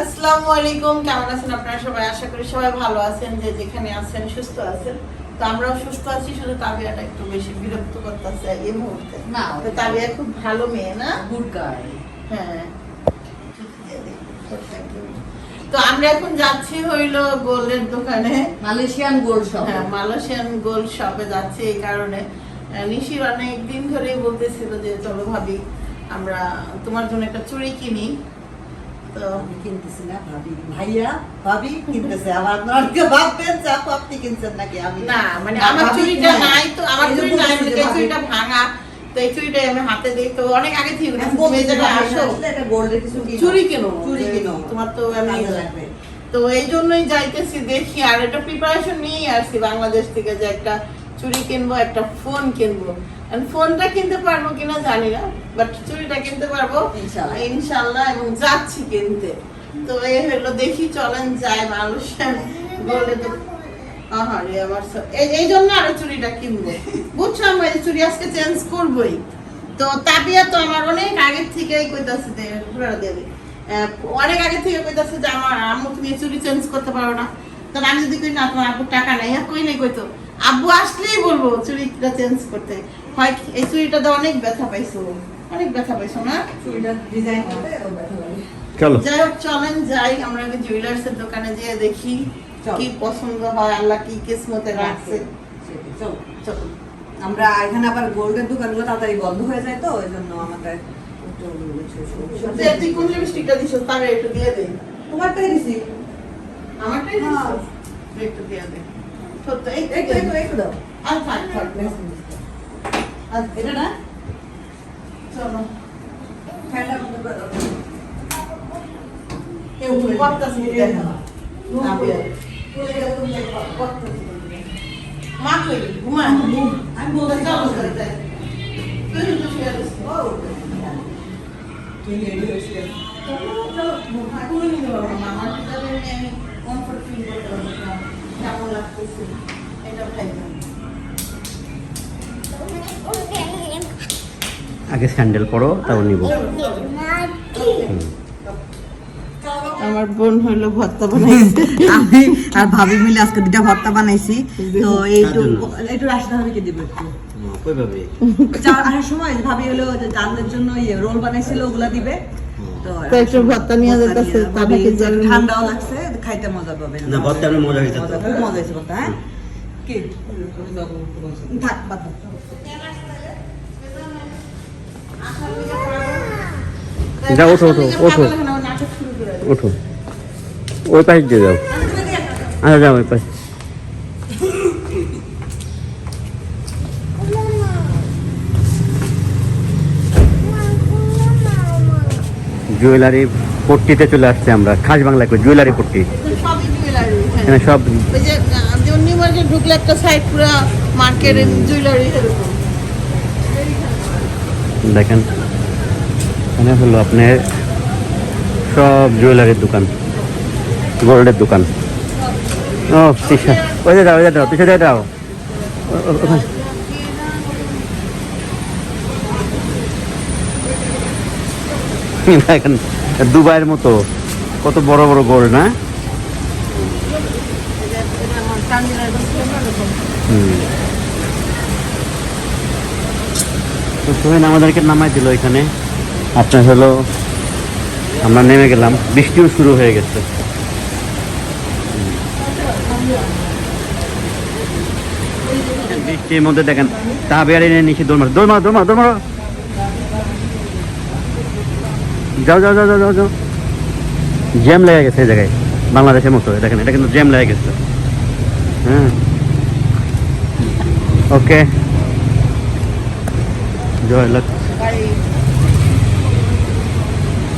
আসসালামু আলাইকুম কেমন আছেন আপনারা সবাই? আশা করি সবাই ভালো আছেন যে যেখানে আছেন সুস্থ আছেন। তো আমরাও সুস্থ আছি শুধু তাবিয়াটা একটু বেশি বিরক্ত করতেছে এই মুহূর্তে। না, তাবিয়া খুব ভালো মেয়ে না? গুড গার্ল হ্যাঁ। তো আমরা এখন যাচ্ছি হইল গোল্ডের দোকানে। মালয়েশিয়ান গোল্ড শপ হ্যাঁ মালয়েশিয়ান গোল্ড শপে যাচ্ছি এই কারণে। নিশির অনেক দিন ধরেই বলতেছিল যে চলো ভাবি আমরা তোমার জন্য একটা চুড়ি কিনি। তো আমি কিনতেছি না ভাবি। ভাইয়া ভাবি কিনতেছে আবার আপনারা অনেকে ভাববেন যে আপু আপনি কিনছেন নাকি? আমি না মানে আমার কিনে। নাই। তো আমার এই নাই এই চুড়িটা ভাঙা তো এই আমি হাতে দিই। তো অনেক আগে থেকে তুমি যেটা আসো। গোল্ডের কিছু কিনো। চুড়ি কেনো চুড়ি কিনো। তোমার তো আমি লাগবে। তো এই জন্যই যাইতেছি দেখি আর এটা প্রিপারেশন নিয়েই আসছি বাংলাদেশ থেকে যে একটা চুড়ি কিনবো একটা ফোন কিনবো। ফোনটা কিনতে পারব কিনা জানি না বাট চুড়িটা কিনতে পারব ইনশাল্লাহ। এবং যাচ্ছি কিনতে। তো এই হলো দেখি চলেন যাই মালয়েশিয়ান গোল্ডে তো আহারে আমার সব- এই এই জন্য আরও চুড়িটা কিনবো। বুঝছ আমি এই চুড়ি আজকে চেঞ্জ করবোই। তো তো আমার অনেক আগের থেকেই কইতাছে ঘুরে অনেক আগে থেকে কইতাছে যে আমার আম্মু তুমি চুড়ি চেঞ্জ করতে পারো না। তো আমি যদি কই না তোমার টাকা নাই। হ্যাঁ কই নাই কইতো আব্বু আসলেই বলব চুড়িটা চেঞ্জ করতে। হয় এই চুড়িটাতে অনেক ব্যথা পাইছো। অনেক ব্যথা পাইছো না? চুড়িটার ডিজাইন হবে ব্যথা লাগে। চলো। যাই হোক চলেন যাই আমরা জুয়েলার্স এর দোকানে যেয়ে দেখি চল। কি পছন্দ হয় আল্লাহ কি কিসমতে রাখছে। চলো। আমরা এখানে আবার গোল্ডের দোকানগুলো তাড়াতাড়ি বন্ধ হয়ে যায় তো ওই জন্য আমাদের তুই কোন লিপস্টিকটা দিছো? তারে একটু দিয়ে দে। তোমারটাই দিছি। আমারটাই দিছো? হ্যাঁ। একটু দিয়ে দে। সত্য এই একটু একটু একটু দাও আর থাক থাক আর এটা না চলো ফ্যানটা বন্ধ করে দাও। কেউ করতেছে দেখো চলে দেখবা। মা কই ঘুমা আমি বলতে চলো চাবো যাই তুই তো আছিস ও তুই রেডি হয়েছিস এখনও নিতে পারব না আমার ভিতরে আমি কমফর্ট ফিল করতে পারব না কেমন লাগতেছে? এটা ভাই আগে স্যান্ডেল পরো তারপর নিব। আমার বোন হইল ভর্তা বানাইছে। আমি আর ভাবি মিলে আজকে দুটা ভর্তা বানাইছি। তো এইটু? একটু রাস্তা ভাবিকে দিব একটু? কইভাবে যাওয়ার আসার সময় ভাবি হলো যে জানদের জন্য ইয়ে রোল বানাইছিল ওগুলা দিবে। তো একটু ভর্তা নিয়ে যেতেছে। ঠান্ডাও লাগছে। খাইতে মজা পাবে না। ভর্তা এমনি মজা হয়েছে মজা খুব মজা হয়েছে ভর্তা হ্যাঁ? কি? থাক বাদ দাও। যাও, ওঠো, ওঠো, ওঠো। ওঠো। ওই পাশে দিয়ে যাও। আচ্ছা যাও ওই পাশে। জুয়েলারি পট্টিতে চলে আসছে আমরা খাস বাংলা করে জুয়েলারি পট্টি। হ্যাঁ। এখানে সব ওই যে আহ, যেমন নিউ মার্কেট ঢুকলে একটা সাইড পুরো মার্কেট জুয়েলারি দেখেন এখানে হলো আপনার সব জুয়েলারির দোকান গোল্ডের দোকান। ও পিসা ওই যাও ওই যে যাও পিছিয়ে দিয়ে যাও ও- ও- ওখানে। দেখেন দুবাইয়ের মতো। কত বড় বড় গোল্ড না? তো আমাদেরকে নামাই দিল এখানে। আপনার হলো আমরা নেমে গেলাম। বৃষ্টিও শুরু হয়ে গেছে। বৃষ্টির মধ্যে দেখেন তাবিয়ারি নিয়ে নিচে দৌড় মারো দৌড় মারো দৌড় মারো দৌড় মারো যাও যাও যাও যাও যাও যাও। জ্যাম লেগে গেছে এই জায়গায় বাংলাদেশের মতো। দেখেন এটা কিন্তু জ্যাম লেগে গেছে। হ্যাঁ। ওকে। জয় লাখ।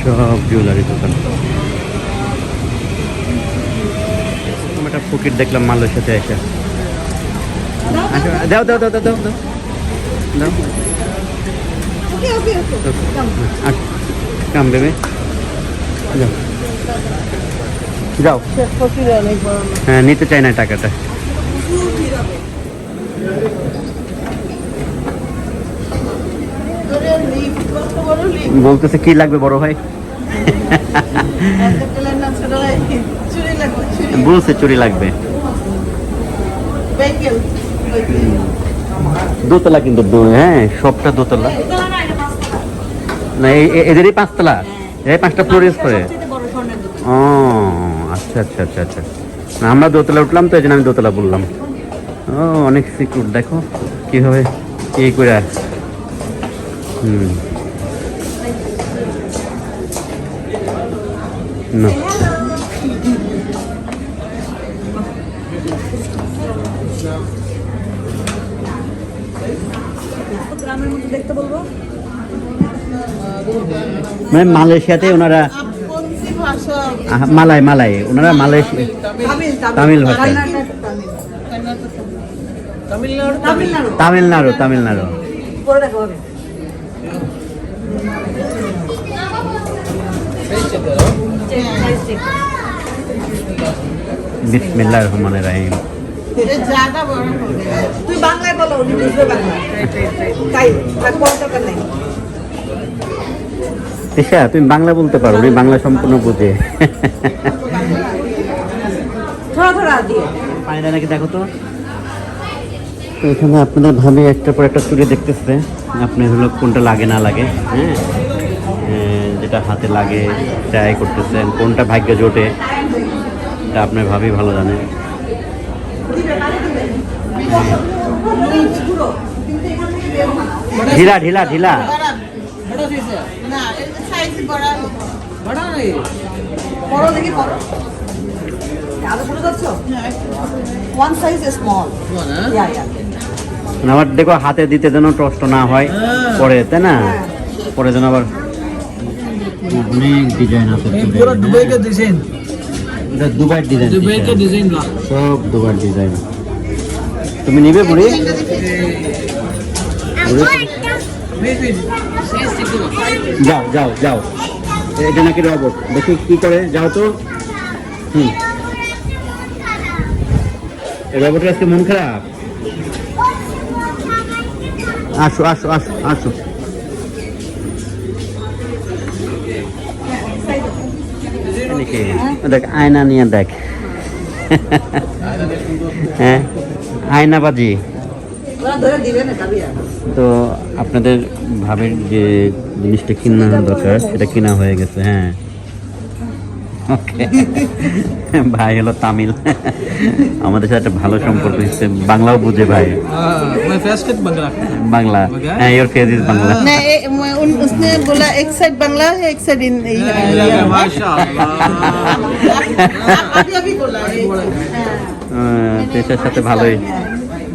সব জুয়েলারি দোকান। একটা ফুকিট দেখলাম মালয়েশিয়াতে এসে। আচ্ছা, দাও দাও দাও দাও দাও দাও। দাও। কাম বেবে যাও। যাও। হ্যাঁ নিতে চাই না টাকাটা। বলতেছে কি লাগবে বড় ভাই? বলছে চুরি লাগবে। দোতলা কিন্তু হ্যাঁ সবটা দোতলা। না এদেরই পাঁচতলা? এই পাঁচটা ফ্লোর ইউজ করে? ও আচ্ছা আচ্ছা আচ্ছা আচ্ছা। না, আমরা দোতলা উঠলাম তো এই জন্য আমি দোতলা বললাম। ও অনেক সিকিউর দেখো কীভাবে এই করে। হুম। না। গ্রামের মধ্যে দেখতে বলব? মানে মালয়েশিয়াতে ওনারা মালায় মালায় ওনারা মালয়েশিয়া তামিল ভাষা। তামিলনাড়ু তামিলনাড়ু। বিসমিল্লাহ রহমান তিশা তুমি বাংলা বলতে পারো উনি বাংলা সম্পূর্ণ বুঝে পানি দেয় নাকি দেখো তো তো এখানে আপনাদের ভাবে একটা পর একটা চুড়ি দেখতেছে আপনি হলো কোনটা লাগে না লাগে হ্যাঁ যেটা হাতে লাগে ট্রাই করতেছেন কোনটা ভাগ্য জোটে এটা আপনার ভাবি ভালো জানে ঢিলা ঢিলা ঢিলা আবার দেখো হাতে দিতে যেন কষ্ট না হয় পরে তাই না? পরে যেন আবার অনেক ডিজাইন আছে দুবাই সব ডিজাইন তুমি নিবে বুড়ি যাও যাও যাও। এটা নাকি রবট দেখি কি করে, যাও তো। হুম। রবটের আজকে মন খারাপ? আসো আসো আসো আসো। দেখ, আয়না নিয়ে দেখ। হ্যাঁ আয়নাবাজি। ধরে দিবে না তো আপনাদের ভাবের যে জিনিসটা কিনা দরকার সেটা কিনা হয়ে গেছে হ্যাঁ ওকে ভাই হলো তামিল আমাদের সাথে একটা ভালো সম্পর্ক হচ্ছে বাংলাও বুঝে ভাই हां मैं फेस कट बंगला বাংলা হ্যাঁ ইওর ফেস ইজ বাংলা नहीं ए- मैं- उन- उसने बोला एक साइड बांग्ला है एक साइड इन माशाल्लाह अभी अभी बोला है পেশার সাথে ভালোই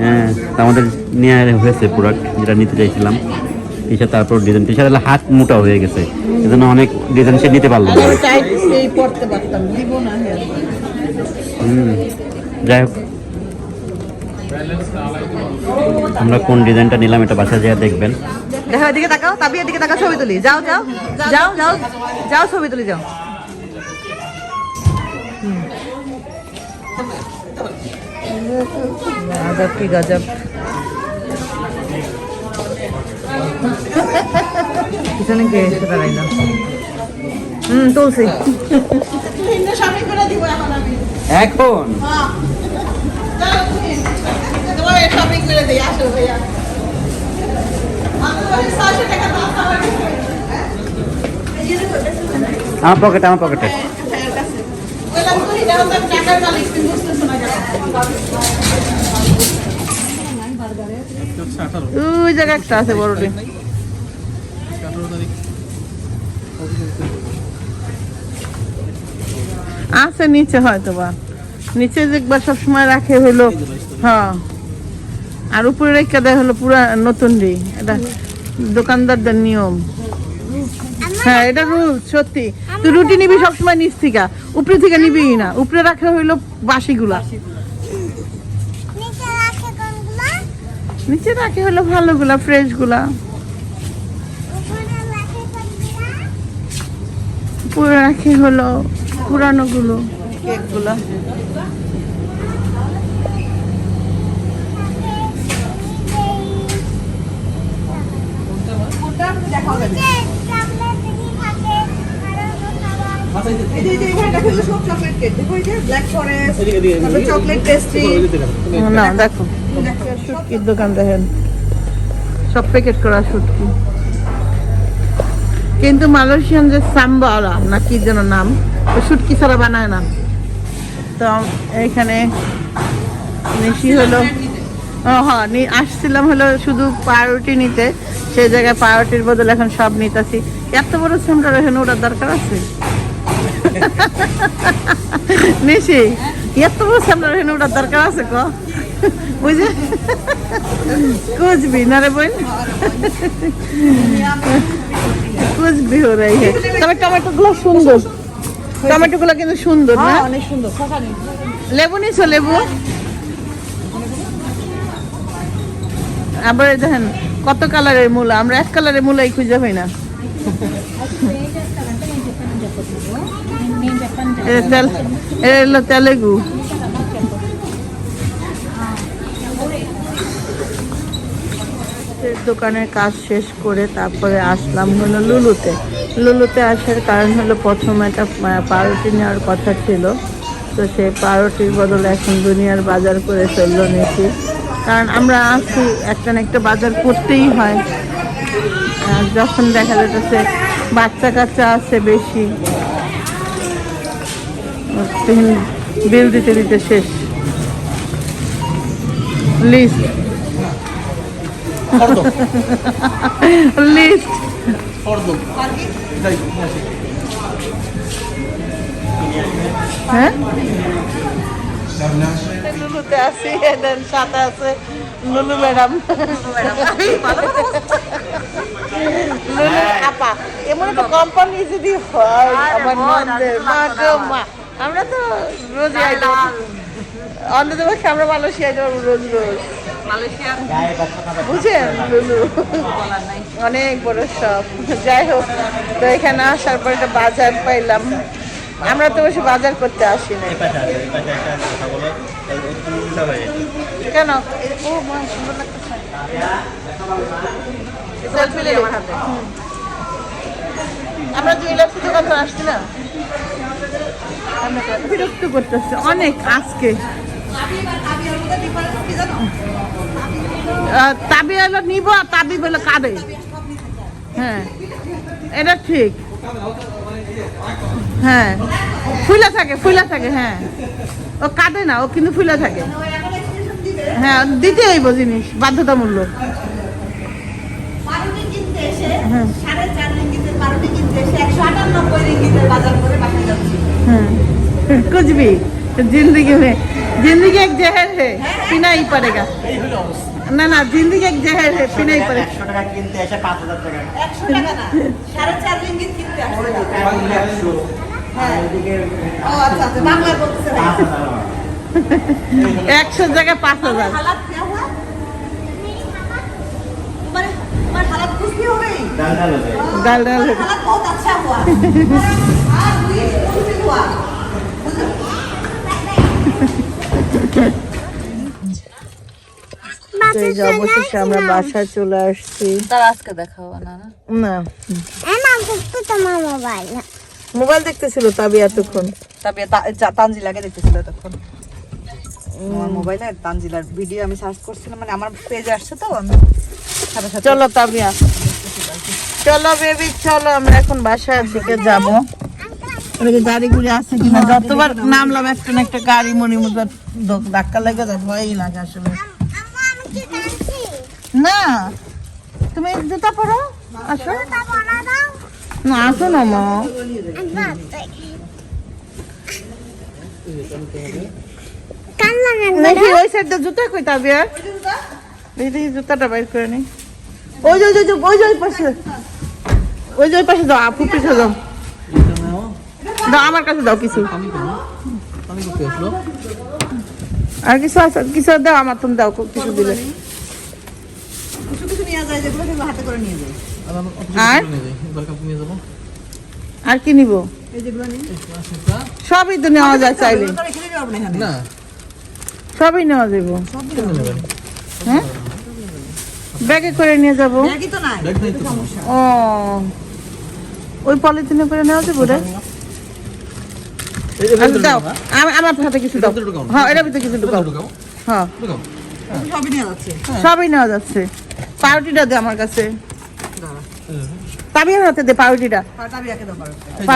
হ্যাঁ তা আমাদের নিয়ে হয়েছে প্রোডাক্ট যেটা নিতে চাইছিলাম। টি শার্ট তারপর ডিজাইন টি শার্ট হাত মোটা হয়ে গেছে। এজন্য অনেক ডিজাইন সে নিতে পারল না। যাই হোক। আমরা কোন ডিজাইনটা নিলাম এটা বাসায় যেয়ে দেখবেন। দেখো এদিকে তাকাও তাবি এদিকে তাকাও ছবি তুলি। যাও যাও যাও যাও যাও ছবি তুলি যাও। গজব কি গজব? পিছনে কে এসে দাঁড়াইল হুম তুলসি এখন চলো তুমি তোমার শপিং করে দিই আসো ভাইয়া মাত্র ওই 600 টাকা দাম আমার কাছে। আমার পকেটে আমার পকেটে। ওই জায়গায় একটা আছে আছে নিচে হয়তো বা নিচে দেখবা সবসময় রাখে হলো হ্যাঁ। আর উপরে রেখে দেয় হলো পুরা নতুন রে এটা দোকানদারদের নিয়ম। হ্যাঁ এটা রুল সত্যি। তুই রুটি নিবি সবসময় নিচ থেকে উপরে থেকে নিবি না। উপরে রাখা হইল বাসিগুলা। নিচে রাখে কোনগুলা? নিচে রাখে হলো ভালোগুলা ফ্রেশগুলা উপরে রাখে পুরো রাখে হলো পুরানো গুলো কেকগুলা নিচে চামড়া দিদি থাকে আরও খাবার এই যে এখানে দেখো এগুলো সব চকলেট কেক দেখো এই যে ব্ল্যাক ফরেস্ট এদিকে, এদিকে, তারপর চকলেট পেস্ট্রি না দেখো শুটকির দোকান দেখেন। সব প্যাকেট করা শুটকি। কিন্তু মালয়েশিয়ান যে সাম্বাওয়ালা না কি যেন নাম ওই শুটকি ছাড়া বানায় না। তো এখানে নিশি হলো হ্যাঁ আসছিলাম হলো শুধু পাউরুটি নিতে। সেই জায়গায় পাউরুটির বদলে এখন সব নিতেছি। এত বড় সেন্টার এখানে ওটার দরকার আছে? নিশি এত সেন্টার এখানে ওটার দরকার আছে ক? বুঝে? কুচবি না রে বোন? কুচবি হো রাই হে তবে টমেটো গুলো সুন্দর। টমেটো গুলো কিন্তু সুন্দর না? হ্যাঁ অনেক সুন্দর। লেবু নিছো লেবু? আবার দেখেন কত কালারের মূলা আমরা এক কালারের মূলাই খুঁজে পাই না। হলো তেলেগু দোকানের কাজ শেষ করে তারপরে আসলাম হলো লুলুতে। লুলুতে আসার কারণ হলো প্রথম একটা পাউরুটি নেওয়ার কথা ছিল। তো সেই পাউরুটির বদলে এখন দুনিয়ার বাজার করে ফেলল নিয়েছি কারণ আমরা আছি, একটা না একটা বাজার করতেই হয়। যখন দেখা যাচ্ছে বাচ্চা কাচ্চা আছে বেশি তখন বিল দিতে দিতে শেষ। লিস্ট লিস্ট হ্যাঁ লুলুতে আছি দেন সাথে আছে লুলু ম্যাডাম। লুলু আপা এমন একটা কোম্পানি যদি হয় আমার নন্দের মা গো মা। আমরা তো রোজই আইতে অন্তত পক্ষে আমরা মালয়েশিয়া আইতে পারব রোজ। রোজ বুঝেন? অনেক বড় শখ যাই হোক তো এখানে আসার পর একটা বাজার পাইলাম। আমরা তো বসে বাজার করতে আসি না কেন? ও সুন্দর লাগতেছে। আমার হাতে। আমরা জুয়েলার্স দোকান তো আসছি না। বিরক্ত করতেছে। অনেক আজকে। তাবি হলো নিব আর তাবি বলে কাঁদে। হ্যাঁ এটা ঠিক। হ্যাঁ ফুলা থাকে ফুলা থাকে হ্যাঁ। ও কাঁদে না, ও কিন্তু ফুলা থাকে। হ্যাঁ দিতে হইব জিনিস, বাধ্যতামূলক। হ্যাঁ। সাড়ে চার রিঙ্গিতের পাউরুটি কিনতে এসে একশো আটানব্বই রিঙ্গিতের বাজার করে বাকি যাচ্ছি हाँ कुछ भी जिंदगी में जिंदगी एक जहर है पीना ही पड़ेगा ना ना जिंदगी एक जहर है पीना ही पड़ेगा একশো টাকা না সাড়ে চার রিঙ্গিত কিনতে আসছে হ্যাঁ ও আচ্ছা আচ্ছা বাংলায় বলতেছে ভাই। एक सौ जगह पाँच हजार तुम्हारे हालात कुछ भी हो गई डाल डाल हालात बहुत अच्छा हुआ हाँ हुई कुछ भी हुआ তো এই যে অবশেষে আমরা বাসায় চলে আসছি তার আজকে দেখাও না না না Emma, gusto তোমার মোবাইল মোবাইল দেখতেছিল তাবি এতক্ষণ তারপরে তা- যা- তানজিলাকে দেখতেছিল তখন আমার মোবাইলে তানজিলার ভিডিও আমি সার্চ করছিলাম মানে আমার পেজে আসছে তো আমি সাথে সাথে চলো তাবিয়া। চলো বেবি চলো আমরা এখন বাসার দিকে যাব। আছে কিনা? যতবার নামলাম একটা না একটা গাড়ি মনি মুজার ধাক্কা লেগে যায় ভয়ই লাগে আসলে। না তুমি জুতা পরো আসো। না আসো না মা। জুতা কই তাবিয়া? জুতাটা বাইর করে নি। ওই যে ওই যে ওই যে ওই পাশে। ওই যে ওই পাশে দাও আপু পিছে দাও। দাও আমার কাছে দাও কিছু। আর কিছু আছে কিছু দাও আমার তুমি দাও কিছু দিলে। আর? কি নিব? সবই তো নেওয়া যায় চাইলে। সবই নেওয়া যাব। হ্যাঁ? ব্যাগে করে নিয়ে যাব। ব্যাগই তো নাই। ব্যাগ নাই তো। কোনো। ও ওই পলিথিনে করে নেওয়া যাব রে। দাও আমার হাতে কিছু দাও। হ্যাঁ এটার ভিতরে কিছু ঢুকাও। ঢুকাও। হ্যাঁ সবই নিয়ে যাচ্ছে। সবই নেওয়া যাচ্ছে। পাউরুটিটা দে আমার কাছে। তাবিয়ার হাতে দে পাউরুটিটা। এই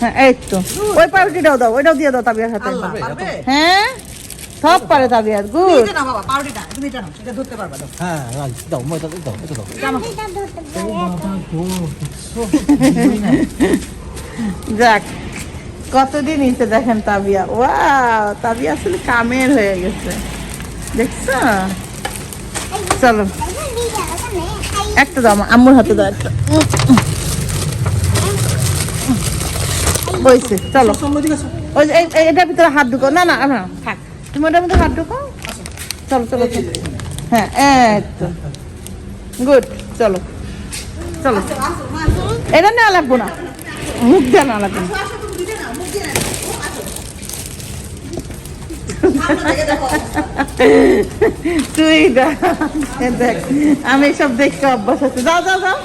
হ্যাঁ তো। ওই পাউরুটিটাও দাও ওইটাও দিয়ে দাও তাবিয়ার হাতে। হ্যাঁ? সব পারে তাবিয়ার গুড। এটা না বাবা পাউডিটা তুমি এটা নাও এটা ধরতে পারবা দাও হ্যাঁ দাও এটা দাও এটা দাও। ধরতে যাক কতদিন ইসে দেখেন তাবিয়া। ওয়াও তাবিয়া আসলে কামের হয়ে গেছে। দেখছ? চলো। একটা দাও আমার আম্মুর হাতে দাও একটা। বইছে চলো। ওই এটার ভিতরে হাত ঢুকো না না না থাক। তুমি ওটার ভিতরে হাত ঢুকো চলো চলো। হ্যাঁ তো গুড, চলো। চলো। এটা নেওয়া লাগবো না। মুখ দেওয়া নেওয়া লাগবে না। তুই দেখ দেখ। আমি সব দেখতে অভ্যাস আছে। যাও যাও যাও।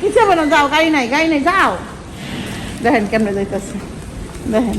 কিছু হবে না, যাও। গাড়ি নাই গাড়ি নাই। যাও। দেখেন কেমনে যাইতেছে। দেখেন।